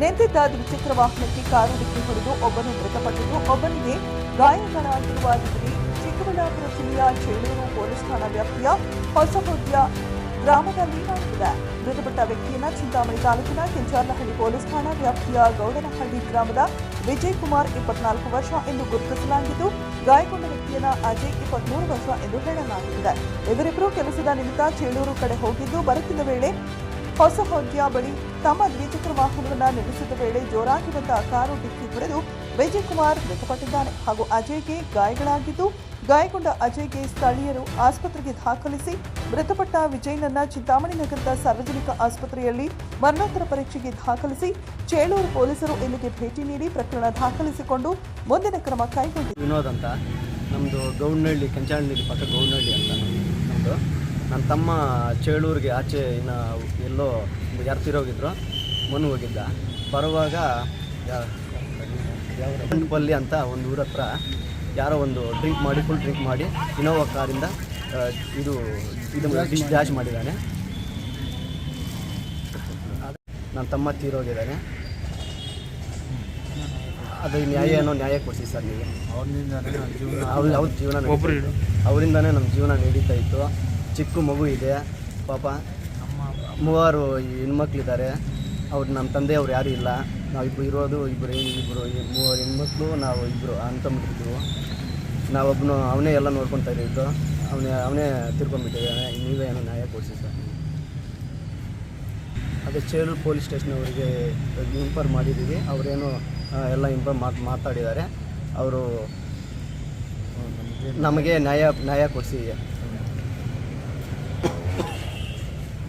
ನಿಂತಿದ್ದ ದ್ವಿಚಕ್ರ ವಾಹನಕ್ಕೆ ಕಾರು ಡಿಕ್ಕಿ ಹೊಡೆದು ಒಬ್ಬನು ಮೃತಪಟ್ಟಿದ್ದು, ಒಬ್ಬನಿಗೆ ಗಾಯಗಳಾಗಿರುವ ಘಟನೆ ಚಿಕ್ಕಬಳ್ಳಾಪುರ ಜಿಲ್ಲೆಯ ಚೇಳೂರು ಪೊಲೀಸ್ ಠಾಣಾ ವ್ಯಾಪ್ತಿಯ ಹೊಸಹೊದ್ಯ ಗ್ರಾಮದಲ್ಲಿ ನಡೆದಿದೆ ಮೃತಪಟ್ಟ ವ್ಯಕ್ತಿಯನ್ನ ಚಿಂತಾಮಣಿ ತಾಲೂಕಿನ ಕೆಂಚಾರ್ಲಹಳ್ಳಿ ಪೊಲೀಸ್ ಠಾಣಾ ವ್ಯಾಪ್ತಿಯ ಗೌಡನಹಳ್ಳಿ ಗ್ರಾಮದ ವಿಜಯ್ ಕುಮಾರ್ ಇಪ್ಪತ್ನಾಲ್ಕು ವರ್ಷ ಎಂದು ಗುರುತಿಸಲಾಗಿದ್ದು, ಗಾಯಗೊಂಡ ವ್ಯಕ್ತಿಯನ್ನ ಅಜಯ್ ಇಪ್ಪತ್ಮೂರು ವರ್ಷ ಎಂದು ಹೇಳಲಾಗುತ್ತಿದೆ. ಇವರಿಬ್ಬರು ಕೆಲಸದ ನಿಮಿತ್ತ ಚೇಳೂರು ಕಡೆ ಹೋಗಿದ್ದು, ಬರುತ್ತಿದ್ದ ವೇಳೆ ಹೊಸಹೊದ್ಯ ಬಳಿ ತಮ್ಮ ದ್ವಿಚಕ್ರ ವಾಹನವನ್ನು ನಿಲ್ಲಿಸಿದ ವೇಳೆ ಜೋರಾಗಿ ಬಂದ ಕಾರು ಡಿಕ್ಕಿ ಹೊಡೆದು ವಿಜಯ್ ಕುಮಾರ್ ಮೃತಪಟ್ಟಿದ್ದಾನೆ ಹಾಗೂ ಅಜಯ್ಗೆ ಗಾಯಗಳಾಗಿದ್ದು, ಗಾಯಗೊಂಡ ಅಜಯ್ಗೆ ಸ್ಥಳೀಯರು ಆಸ್ಪತ್ರೆಗೆ ದಾಖಲಿಸಿ ಮೃತಪಟ್ಟ ವಿಜಯ್ನನ್ನ ಚಿಂತಾಮಣಿ ನಗರದ ಸಾರ್ವಜನಿಕ ಆಸ್ಪತ್ರೆಯಲ್ಲಿ ಮರಣೋತ್ತರ ಪರೀಕ್ಷೆಗೆ ದಾಖಲಿಸಿ ಚೇಳೂರು ಪೊಲೀಸರು ಇಲ್ಲಿಗೆ ಭೇಟಿ ನೀಡಿ ಪ್ರಕರಣ ದಾಖಲಿಸಿಕೊಂಡು ಮುಂದಿನ ಕ್ರಮ ಕೈಗೊಂಡಿದ್ದಾರೆ ವಿನೋದ್ ಅಂತ. ನಮ್ಮದು ಗೌಡ್ನಹಳ್ಳಿ ಕೆಂಚಾಣಹಳ್ಳಿ ಪಕ್ಕ ಗೌಡ್ನಹಳ್ಳಿ ಅಂತ ನಮ್ಮದು ನನ್ನ ತಮ್ಮ ಚೇಳೂರಿಗೆ ಆಚೆ ಇನ್ನು ಎಲ್ಲೋ ಯಾರು ತೀರೋಗಿದ್ರು ಮನು ಹೋಗಿದ್ದ. ಬರುವಾಗ ಪಲ್ಲಿ ಅಂತ ಒಂದು ಊರ ಹತ್ರ ಯಾರೋ ಒಂದು ಡ್ರಿಂಕ್ ಮಾಡಿ ಫುಲ್ ಡ್ರಿಂಕ್ ಮಾಡಿ ಇನೋವಾ ಕಾರಿಂದ ಇದು ಇದು ಡಿಶ್ ಡ್ಯಾಶ್ ಮಾಡಿದ್ದಾನೆ. ನನ್ನ ತಮ್ಮ ತೀರೋಗಿದ್ದಾನೆ. ಅದು ನ್ಯಾಯ ಏನೋ ನ್ಯಾಯ ಕೊಡಿಸಿ ಸರ್ ನೀವು. ಅವ್ರಿಂದ ಅವ್ರ ಜೀವನ ಅವರಿಂದಾನೇ ಇತ್ತು. ಅವರಿಂದನೇ ನಮ್ಮ ಜೀವನ ನಡೀತಾ ಇತ್ತು. ಚಿಕ್ಕ ಮಗು ಇದೆ, ಪಾಪ ಮೂವರು ಹೆಣ್ಮಕ್ಳಿದ್ದಾರೆ. ಅವ್ರು ನಮ್ಮ ತಂದೆ ಅವ್ರು ಯಾರೂ ಇಲ್ಲ. ನಾವು ಇಬ್ಬರು ಇರೋದು ಇಬ್ಬರು ಇಬ್ಬರು ಮೂವರು ಹೆಣ್ಮಕ್ಳು, ನಾವು ಇಬ್ಬರು ಅಂತಂಬಿಟ್ಟಿದ್ವು ನಾವೊಬ್ಬನು ಅವನೇ ಎಲ್ಲ ನೋಡ್ಕೊತಾ ಇದ್ದು ಅವನೇ ಅವನೇ ತಿರ್ಕೊಂಡ್ಬಿಟ್ಟಿದ್ದಾನೆ ನೀವೇ ಏನೋ ನ್ಯಾಯ ಕೊಡಿಸಿ ಸರ್. ಅದೇ ಚೇಳೂರು ಪೊಲೀಸ್ ಸ್ಟೇಷನ್ ಅವರಿಗೆ ಇನ್ಫಾರ್ಮ್ ಮಾಡಿದ್ದೀವಿ. ಅವರೇನು ಎಲ್ಲ ಇನ್ಫಾರ್ಮ್ ಮಾತು, ಮಾತಾಡಿದ್ದಾರೆ. ಅವರು, ನಮಗೆ ನ್ಯಾಯ ನ್ಯಾಯ ಕೊಡಿಸಿ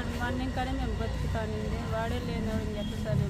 వాడిని మార్నింగ్ కానీ మేము బతుకుతానండి. వాడే లేనివాడు అని చెప్పేసాను